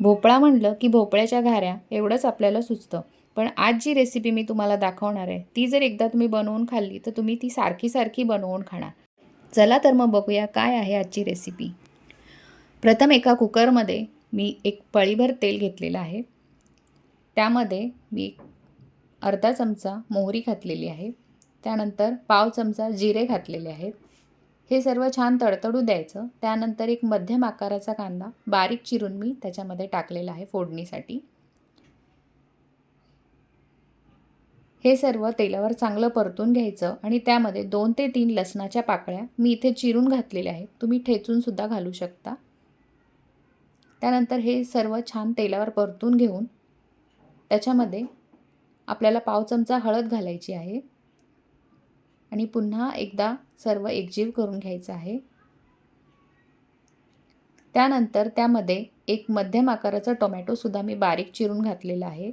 भोपळा म्हणलं की भोपळ्याच्या घाऱ्या एवढंच आपल्याला सुचतं. पण आज जी रेसिपी मी तुम्हाला दाखवणार आहे ती जर एकदा तुम्ही बनवून खाल्ली तर तुम्ही ती सारखी सारखी बनवून खाणार. चला तर मग बघूया काय आहे आजची रेसिपी प्रथम एका कुकरमध्ये मी एक पळीभर तेल घेतलेलं आहे. त्यामध्ये मी अर्धा चमचा मोहरी घातलेली आहे. त्यानंतर पाव चमचा जिरे घातलेले आहेत. हे सर्व छान तडतडू द्यायचं. त्यानंतर एक मध्यम आकाराचा कांदा बारीक चिरून मी त्याच्यामध्ये टाकलेला आहे फोडणीसाठी. हे सर्व तेलावर चांगलं परतून घ्यायचं आणि त्यामध्ये दोन ते तीन लसणाच्या पाकळ्या मी इथे चिरून घातलेल्या आहेत. तुम्ही ठेचूनसुद्धा घालू शकता. त्यानंतर हे सर्व छान तेलावर परतून घेऊन त्याच्यामध्ये आपल्याला पाव चमचा हळद घालायची आहे. आणि पुन्हा एकदा सर्व एकजीव करून घ्यायचं आहे. त्यानंतर त्यामध्ये एक मध्यम आकाराचा टोमॅटोसुद्धा मी बारीक चिरून घातलेला आहे.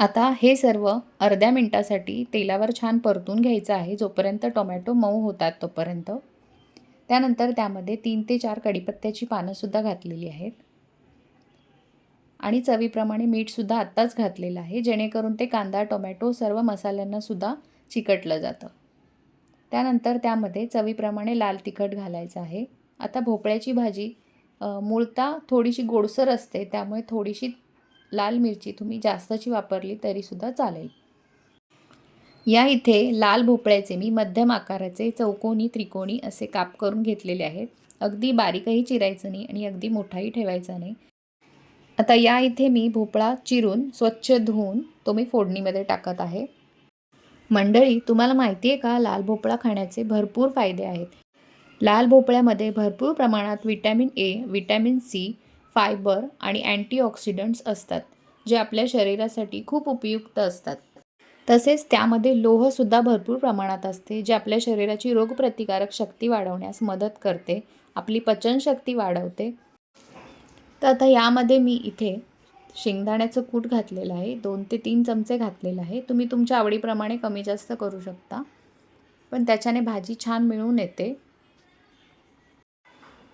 आता हे सर्व अर्ध्या मिनटासाठी तेलावर छान परतून घ्यायचं आहे जोपर्यंत टोमॅटो मऊ होतात तोपर्यंत. त्यानंतर त्यामध्ये तीन ते चार कडीपत्त्याची पानंसुद्धा घातलेली आहेत. आणि चवीप्रमाणे मीठसुद्धा आत्ताच घातलेलं आहे जेणेकरून ते कांदा टोमॅटो सर्व मसाल्यांनासुद्धा चिकटलं जातं. त्यानंतर त्यामध्ये चवीप्रमाणे लाल तिखट घालायचं आहे. आता भोपळ्याची भाजी मूळता थोडीशी गोडसर असते त्यामुळे थोडीशी लाल मिरची तुम्ही जास्तची वापरली तरीसुद्धा चालेल. या इथे लाल भोपळ्याचे मी मध्यम आकाराचे चौकोनी त्रिकोणी असे काप करून घेतलेले आहेत. अगदी बारीकही चिरायचं नाही आणि अगदी मोठाही ठेवायचा नाही. आता या इथे मी भोपळा चिरून स्वच्छ धुवून तो मी फोडणीमध्ये टाकत आहे. मंडळी तुम्हाला माहिती आहे का लाल भोपळा खाण्याचे भरपूर फायदे आहेत. लाल भोपळ्यामध्ये भरपूर प्रमाणात vitamin A vitamin C fibre आणि अँटीऑक्सिडंट्स असतात जे आपल्या शरीरासाठी खूप उपयुक्त असतात. तसेच त्यामध्ये लोहसुद्धा भरपूर प्रमाणात असते जे आपल्या शरीराची रोगप्रतिकारक शक्ती वाढवण्यास मदत करते आपली पचनशक्ती वाढवते तर आता यामध्ये मी इथे शेंगदाण्याचं कूट घातलेलं आहे. दोन ते तीन चमचे घातलेलं आहे. तुम्ही तुमच्या आवडीप्रमाणे कमी जास्त करू शकता. पण त्याच्याने भाजी छान मिळून येते.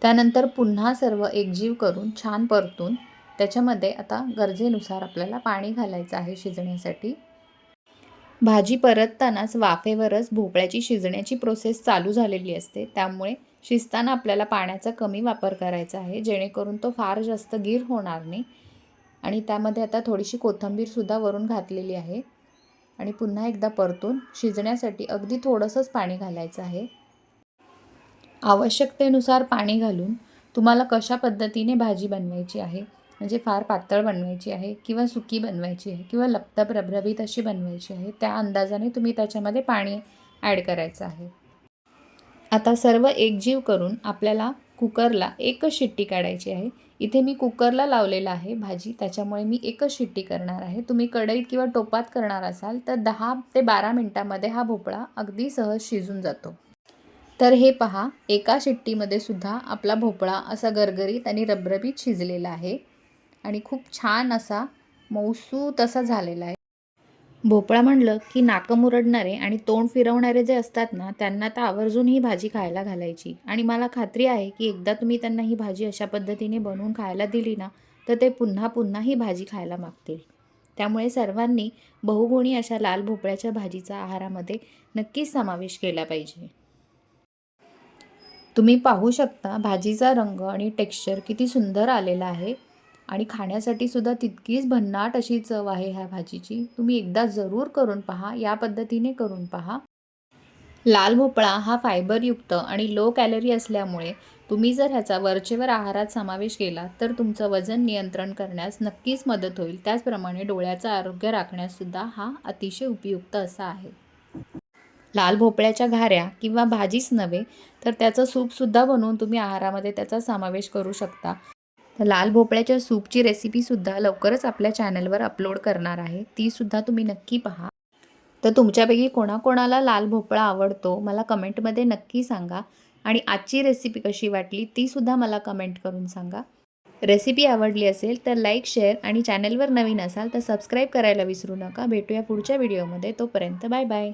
त्यानंतर पुन्हा सर्व एकजीव करून छान परतून त्याच्यामध्ये आता गरजेनुसार आपल्याला पाणी घालायचं आहे शिजण्यासाठी. भाजी परततानाच वाफेवरच भोपळ्याची शिजण्याची प्रोसेस चालू झालेली असते. त्यामुळे शिजताना आपल्याला पाण्याचा कमी वापर करायचा आहे जेणेकरून तो फार जास्त गीर होणार नाही. आणि त्यामध्ये आता थोडीशी कोथिंबीरसुद्धा वरून घातलेली आहे. आणि पुन्हा एकदा परतून शिजण्यासाठी अगदी थोडंसंच पाणी घालायचं आहे. आवश्यकतेनुसार पाणी घालून तुम्हाला कशा पद्धतीने भाजी बनवायची आहे म्हणजे फार पातळ बनवायची आहे किंवा सुकी बनवायची आहे किंवा लपतप रबरबीत अशी बनवायची आहे त्या अंदाजाने तुम्ही त्याच्यामध्ये पाणी ॲड करायचं आहे. आता सर्व एकजीव करून आपल्याला कुकरला एकच शिट्टी काढायची आहे. इथे मी कुकरला लावलेला आहे भाजी त्याच्यामुळे मी एकच शिट्टी करणार आहे. तुम्ही कढईत किंवा टोपात करणार असाल तर दहा ते बारा मिनटामध्ये हा भोपळा अगदी सहज शिजून जातो. तर हे पहा एका शिट्टीमध्ये सुद्धा आपला भोपळा असा गरगरीत आणि रबरबीत शिजलेला आहे. आणि खूप छान असा मौसूत असा झालेला आहे. भोपळा म्हणलं की नाकं मुरडणारे आणि तोंड फिरवणारे जे असतात ना त्यांना तर आवर्जून ही भाजी खायला घालायची. आणि मला खात्री आहे की एकदा तुम्ही त्यांना ही भाजी अशा पद्धतीने बनवून खायला दिली ना तर ते पुन्हा पुन्हा ही भाजी खायला मागतील. त्यामुळे सर्वांनी बहुगुणी अशा लाल भोपळ्याच्या भाजीचा आहारामध्ये नक्कीच समावेश केला पाहिजे. तुम्ही पाहू शकता भाजीचा रंग आणि टेक्स्चर किती सुंदर आलेला आहे. आणि खाण्यासाठी सुद्धा तितकीच भन्नाट अशी चव आहे ह्या भाजीची. तुम्ही एकदा जरूर करून पहा या पद्धतीने करून पहा. लाल भोपळा हा फायबरयुक्त आणि लो कॅलरी असल्यामुळे तुम्ही जर ह्याचा वरचेवर आहारात समावेश केला तर तुमचं वजन नियंत्रण करण्यास नक्कीच मदत होईल. त्याचप्रमाणे डोळ्याचं आरोग्य राखण्याससुद्धा हा अतिशय उपयुक्त असा आहे. लाल भोपळ्याच्या घाऱ्या किंवा भाजीच नव्हे तर त्याचं सूपसुद्धा बनवून तुम्ही आहारामध्ये त्याचा समावेश करू शकता. तर लाल भोपळ्याच्या सूपची रेसिपीसुद्धा लवकरच आपल्या चॅनलवर अपलोड करणार आहे. तीसुद्धा तुम्ही नक्की पहा. तर तुमच्यापैकी कोणाकोणाला लाल भोपळा आवडतो मला कमेंटमध्ये नक्की सांगा. आणि आजची रेसिपी कशी वाटली तीसुद्धा मला कमेंट करून सांगा. रेसिपी आवडली असेल तर लाईक शेअर आणि चॅनलवर नवीन असाल तर सबस्क्राईब करायला विसरू नका. भेटूया पुढच्या व्हिडिओमध्ये तोपर्यंत बाय बाय